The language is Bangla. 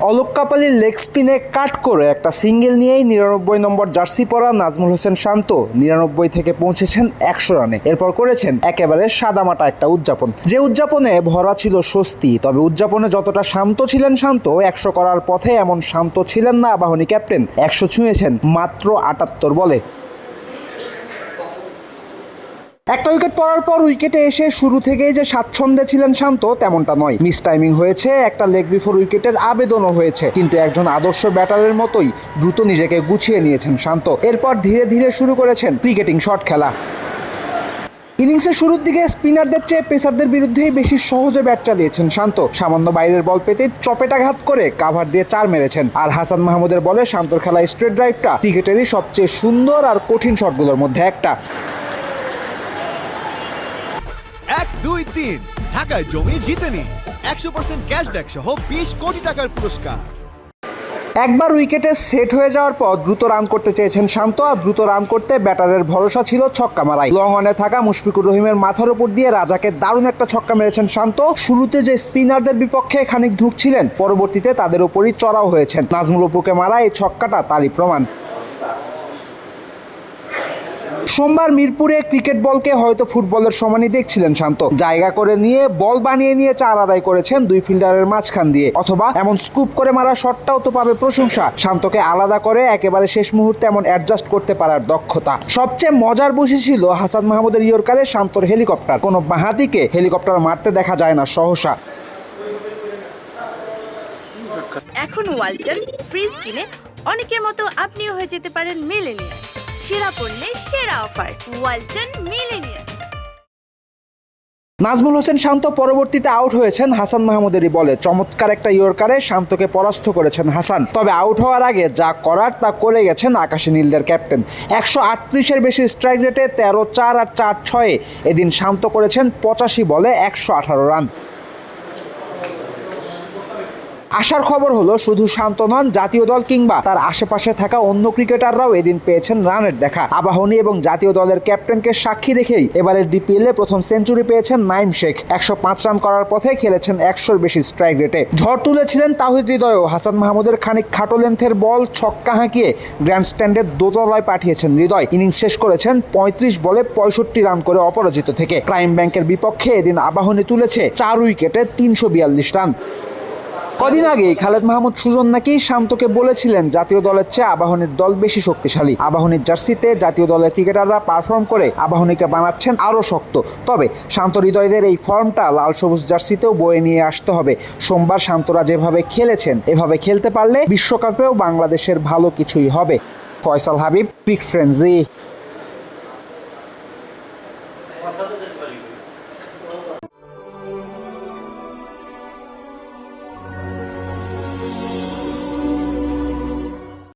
অলোক কাপালির লেগ স্পিনে কাট করে একটা সিঙ্গেল নিয়েই নিরানব্বই নম্বর জার্সি পরা নাজমুল হোসেন শান্ত নিরানব্বই থেকে পৌঁছেছেন একশো রানে। এরপর করেছেন একেবারে সাদামাটা একটা উদযাপন। যে উদযাপনে ভরা ছিল স্বস্তি, তবে উদযাপনে যতটা শান্ত ছিলেন শান্ত, একশো করার পথে এমন শান্ত ছিলেন না আবাহনী ক্যাপ্টেন। একশো ছুঁয়েছেন মাত্র আটাত্তর বলে। একটা উইকেট পড়ার পর উইকেটে এসে শুরু থেকেই যে স্বাচ্ছন্দ্যে ছিলেন শান্ত, তেমনটা নয়। মিস টাইমিং হয়েছে, একটা লেগ বিফোর উইকেটের আবেদনও হয়েছে। কিন্তু একজন আদর্শ ব্যাটারের মতোই দ্রুত নিজেকে গুছিয়ে নিয়েছেন শান্ত। এরপর ধীরে ধীরে শুরু করেছেন ক্রিকেটিং শট খেলা। ইনিংসের শুরুর দিকে স্পিনারদের চেয়ে পেসারদের বিরুদ্ধেই বেশি সহজে ব্যাট চালিয়েছেন শান্ত। সামান্য বাইরের বল পেতে চপেটাঘাত করে কাভার দিয়ে চার মেরেছেন। আর হাসান মাহমুদের বলে শান্তর খেলা স্ট্রেট ড্রাইভটা ক্রিকেটেরই সবচেয়ে সুন্দর আর কঠিন শটগুলোর মধ্যে একটা। দুই তিন ঢাকায় জমি জিতে নিন একশো পার্সেন্ট ক্যাশব্যাক সহ বিশ কোটি টাকার পুরস্কার। একবার উইকেটে সেট হয়ে যাওয়ার পর দ্রুত রান করতে চেয়েছেন শান্ত আর দ্রুত রান করতে ব্যাটারের ভরসা ছিল ছক্কা মারাই। লং অনে থাকা মুশফিকুর রহিমের মাথার উপর দিয়ে রাজাকে দারুণ একটা ছক্কা মেরেছেন শান্ত। শুরুতে যে স্পিনারদের বিপক্ষে খানিক ধুঁকছিলেন, পরবর্তীতে তাদের উপরই চড়াও হয়েছেন। নাজমুল অপুকে মারা এই ছক্কাটা তারই প্রমাণ। সোমবার মিরপুরে ক্রিকেট বলকে হয়তো ফুটবলের সমানই দেখছিলেন শান্ত। জায়গা করে নিয়ে বল বানিয়ে নিয়ে চার আদায় করেছেন দুই ফিল্ডারের মাঝখান দিয়ে। অথবা এমন স্কুপ করে মারা শটটাও তো পাবে প্রশংসা। শান্তকে আলাদা করে একেবারে শেষ মুহূর্তে এমন অ্যাডজাস্ট করতে পারার দক্ষতা। সবচেয়ে মজার বসে ছিল হাসান মাহমুদের ইয়র্কারে শান্তর হেলিকপ্টার। কোনো বাহাতিকে হেলিকপ্টার মারতে দেখা যায় না সহসা। এখন ওয়ালটন, ফ্রিজ কিনে অনেকের মতো আপনিও হয়ে যেতে পারেন মিলেনিয়ার সেরা পণ্যের সেরা offer, Walton millionaire Najmul Hossain Shanto পরবর্তীতে আউট হয়েছেন হাসান মাহমুদেরই বলে। চমৎকার একটা ইয়র্কারে শান্তকে পরাস্ত করেছেন হাসান। তবে আউট হওয়ার আগে যা করার তা করে গেছেন আকাশী নীলদের ক্যাপ্টেন। একশো আটত্রিশের বেশি স্ট্রাইক রেটে তেরো চার আর চার ছয়ে এদিন শান্ত করেছেন পঁচাশি বলে একশো আঠারো রান। আসার খবর হলো, শুধু শান্ত নন, জাতীয় দল কিংবা তার আশেপাশে থাকা অন্য ক্রিকেটাররাও এদিন পেয়েছেন রানের দেখা। আবাহনী এবং জাতীয় দলের ক্যাপ্টেনকে সাক্ষী রেখেই এবারের ডিপিএল এ প্রথম সেঞ্চুরি পেয়েছেন নাইম শেখ। একশো পাঁচ রান করার পথে খেলেছেন একশোর বেশি স্ট্রাইক রেটে। ঝড় তুলেছিলেন তাহিদ হৃদয়ও হাসান মাহমুদের খানিক খাটো লেন্থের বল ছক্কা হাঁকিয়ে গ্র্যান্ড স্ট্যান্ডের দোতলায় পাঠিয়েছেন হৃদয়। ইনিংস শেষ করেছেন পঁয়ত্রিশ বলে পঁয়ষট্টি রান করে অপরাজিত থেকে। প্রাইম ব্যাংকের বিপক্ষে এদিন আবাহনী তুলেছে চার উইকেটে তিনশো বিয়াল্লিশ রান। কদিন আগে খালেদ মাহমুদ সুজন নাকি শান্তকে বলেছিলেন জাতীয় দলের চেয়ে আবাহনীর দল বেশি শক্তিশালী। আবাহনীর জার্সিতে জাতীয় দলের ক্রিকেটাররা পারফর্ম করে আবাহনীকে বানাচ্ছেন আরও শক্ত। তবে শান্ত হৃদয়দের এই ফর্মটা লাল সবুজ জার্সিতেও বয়ে নিয়ে আসতে হবে। সোমবার শান্তরা যেভাবে খেলেছেন, এভাবে খেলতে পারলে বিশ্বকাপেও বাংলাদেশের ভালো কিছুই হবে। ফয়সাল হাবিব পিক ফ্রেন্সি